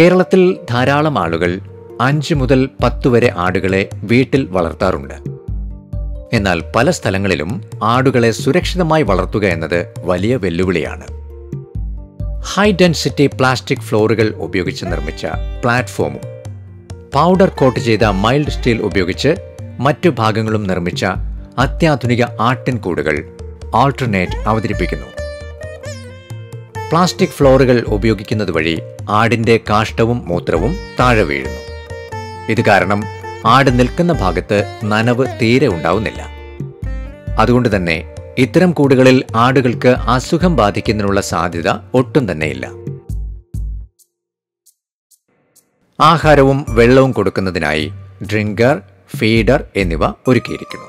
കേരളത്തിൽ ധാരാളം ആളുകൾ അഞ്ച് മുതൽ പത്ത് വരെ ആടുകളെ വീട്ടിൽ വളർത്താറുണ്ട്. എന്നാൽ പല സ്ഥലങ്ങളിലും ആടുകളെ സുരക്ഷിതമായി വളർത്തുക എന്നത് വലിയ വെല്ലുവിളിയാണ്. ഹൈ ഡെൻസിറ്റി പ്ലാസ്റ്റിക് ഫ്ലോറുകൾ ഉപയോഗിച്ച് നിർമ്മിച്ച പ്ലാറ്റ്ഫോമും പൗഡർ കോട്ട് ചെയ്ത മൈൽഡ് സ്റ്റീൽ ഉപയോഗിച്ച് മറ്റു ഭാഗങ്ങളും നിർമ്മിച്ച അത്യാധുനിക ആട്ടിൻകൂടുകൾ ആൾട്ടർനേറ്റ് അവതരിപ്പിക്കുന്നു. പ്ലാസ്റ്റിക് ഫ്ലോറുകൾ ഉപയോഗിക്കുന്നത് വഴി ആടിന്റെ കാഷ്ടവും മൂത്രവും താഴെ വീഴുന്നു. ഇത് കാരണം ആട് നിൽക്കുന്ന ഭാഗത്ത് നനവ് തീരെ ഉണ്ടാവുന്നില്ല. അതുകൊണ്ട് തന്നെ ഇത്തരം കൂടുകളിൽ ആടുകൾക്ക് അസുഖം ബാധിക്കുന്നതിനുള്ള സാധ്യത ഒട്ടും തന്നെയില്ല. ആഹാരവും വെള്ളവും കൊടുക്കുന്നതിനായി ഡ്രിങ്കർ ഫീഡർ എന്നിവ ഒരുക്കിയിരിക്കുന്നു.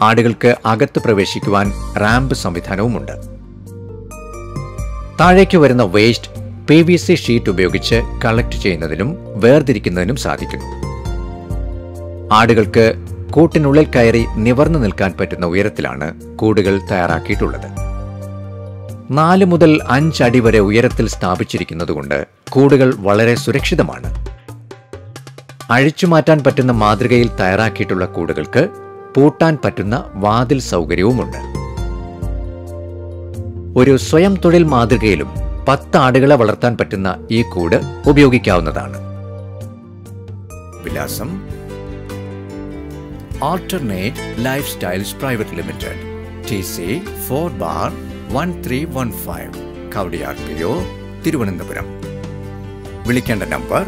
ആടുകൾക്ക് അകത്ത് പ്രവേശിക്കുവാൻ റാമ്പ് സംവിധാനവുമുണ്ട്. താഴേക്ക് വരുന്ന waste P V C sheet ഉപയോഗിച്ച് കളക്ട് ചെയ്യുന്നതിനും വേർതിരിക്കുന്നതിനും സാധിക്കുന്നു. ആടുകൾക്ക് കൂട്ടിനുള്ളിൽ കയറി നിവർന്നു നിൽക്കാൻ പറ്റുന്ന ഉയരത്തിലാണ് കൂടുകൾ തയ്യാറാക്കിയിട്ടുള്ളത്. നാല് മുതൽ അഞ്ചടി വരെ ഉയരത്തിൽ സ്ഥാപിച്ചിരിക്കുന്നതുകൊണ്ട് കൂടുകൾ വളരെ സുരക്ഷിതമാണ്. അഴിച്ചുമാറ്റാൻ പറ്റുന്ന മാതൃകയിൽ തയ്യാറാക്കിയിട്ടുള്ള കൂടുകൾക്ക് പൂട്ടാൻ പറ്റുന്ന വാതിൽ സൗകര്യവുമുണ്ട്. ഒരു സ്വയം തൊഴിൽ മാതൃകയിലും പത്ത് ആടുകളെ വളർത്താൻ പറ്റുന്ന ഈ കൂട് ഉപയോഗിക്കാവുന്നതാണ്. വിലാസം. Alternate lifestyles private limited T C four bar one three one five Kowdiar P O Thiruvananthapuram വിളിക്കേണ്ട number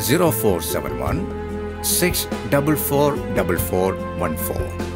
zero four seven one 6444414.